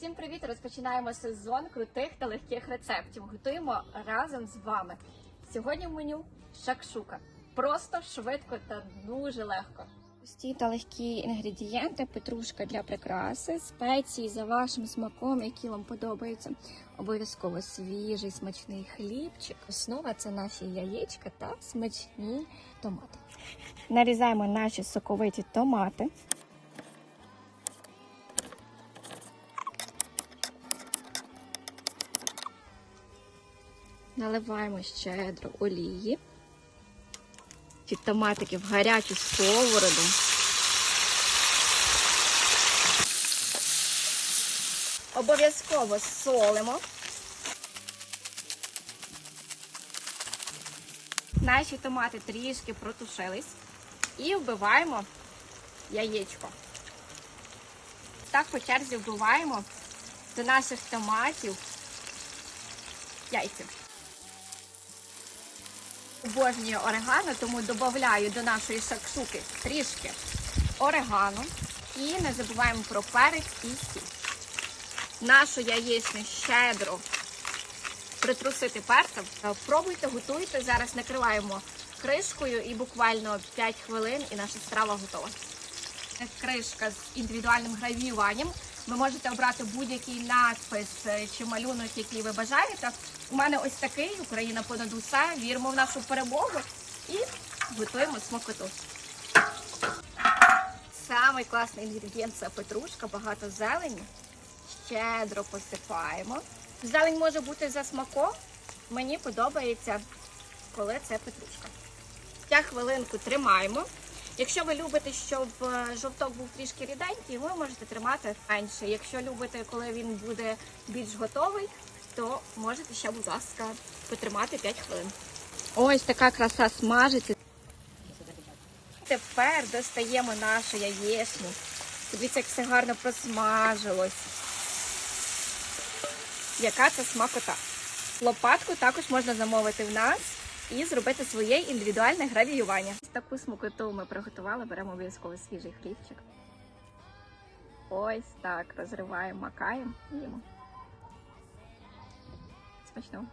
Всім привіт! Розпочинаємо сезон крутих та легких рецептів. Готуємо разом з вами. Сьогодні в меню шакшука. Просто швидко та дуже легко. Прості та легкі інгредієнти, петрушка для прикраси, спеції за вашим смаком, які вам подобаються. Обов'язково свіжий смачний хлібчик. Основа це наші яєчка та смачні томати. Нарізаємо наші соковиті томати. Наливаємо щедро олії. Ці томатики в гарячу сковороду. Обов'язково солимо. Наші томати трішки протушились. І вбиваємо яєчко. Так по черзі вбиваємо до наших томатів яйця. Обожнюю орегано, тому додаю до нашої шакшуки трішки орегано. І не забуваємо про перець і сіль. Нашу яєчню щедро притрусити перцем. Пробуйте, готуйте. Зараз накриваємо кришкою і буквально 5 хвилин і наша страва готова. Кришка з індивідуальним гравіюванням. Ви можете обрати будь-який надпис е, чи малюнок, який ви бажаєте. У мене ось такий Україна понад усе. Віримо в нашу перемогу і готуємо смакоту. Самий класний інгредієнт це петрушка, багато зелені. Щедро посипаємо. Зелень може бути за смаком. Мені подобається, коли це петрушка. Я хвилинку тримаємо. Якщо ви любите, щоб е, жовток був трішки ріденький, ви можете тримати менше. Якщо любите, коли він буде більш готовий, то можете ще, будь ласка, потримати 5 хвилин. Ось така краса смажиться. Тепер достаємо нашу яєчню. Дивіться, як все гарно просмажилось. Яка це смакота. Лопатку також можна замовити в нас і зробити своє індивідуальне гравіювання. Таку смукоту ми приготували, беремо обов'язково свіжий хлібчик. Ось так розриваємо, макаємо і їмо. Смачного.